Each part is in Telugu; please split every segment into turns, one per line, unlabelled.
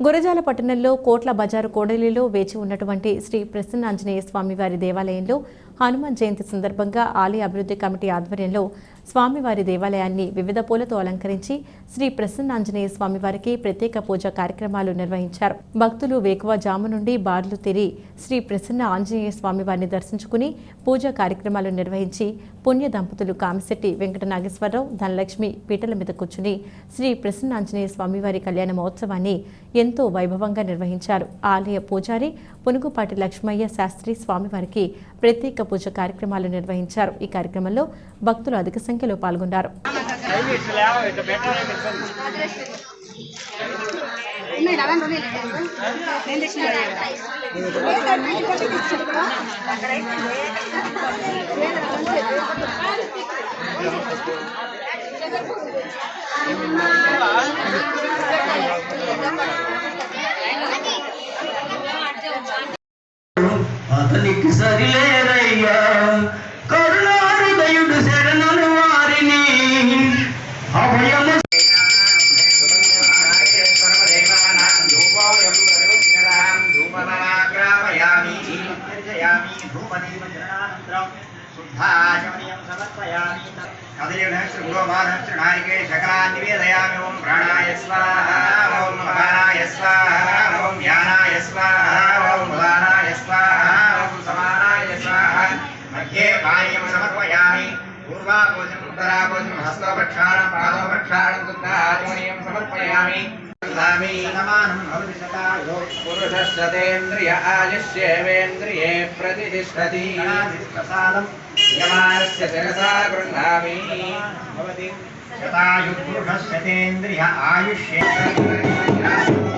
గురజాల పట్టణంలో కోట్ల బజారు కోడలిలో వేచి ఉన్నటువంటి శ్రీ ప్రసన్నాంజనేయ స్వామివారి దేవాలయంలో హనుమాన్ జయంతి సందర్భంగా ఆలయ అభివృద్ధి కమిటీ ఆధ్వర్యంలో స్వామివారి దేవాలయాన్ని వివిధ పూలతో అలంకరించి శ్రీ ప్రసన్నాంజనేయ స్వామివారికి ప్రత్యేక పూజ కార్యక్రమాలు నిర్వహించారు. భక్తులు వేకువ జాము నుండి బార్లు తిరిగి శ్రీ ప్రసన్న ఆంజనేయ స్వామివారిని దర్శించుకుని పూజా కార్యక్రమాలు నిర్వహించి పుణ్య దంపతులు కామిశెట్టి వెంకట నాగేశ్వరరావు ధనలక్ష్మి పీటల మీద కూర్చుని శ్రీ ప్రసన్నాంజనేయ స్వామివారి కళ్యాణ మహోత్సవాన్ని ఎంతో వైభవంగా నిర్వహించారు. ఆలయ పూజారి పునుగుపాటి లక్ష్మయ్య శాస్త్రి స్వామివారికి ప్రత్యేక పూజ కార్యక్రమాలు నిర్వహించారు. ఈ కార్యక్రమంలో భక్తులు అధిక సంఖ్యలో పాల్గొన్నారు.
ఉన్నాయి లవన్ ఉన్నాయి నేను తెచ్చిన
అతనికి సరిలేరయ్యా కరుణాహృదయుడు శరణను వారిని అభయము
నివేదయామి ఓం ప్రాణాయ స్వాహ ఓం అపానాయ స్వాహ ఓం ధ్యానాయ స్వాహ उत्तराकोशं हस्तवक्षाणं पादवक्षाणं दुग्धाचमनीयं आयुष्येवेन्द्रिये
प्रतिष्ठति। शिरसा गृह्णामि। भवति। शतायुः आयुष्ये।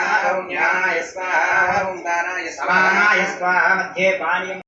ఓం జ్ఞానాయ స్వాహ ఓం దానాయ స్వాహ
సమానాయ స్వాహ మధ్యే పానీయం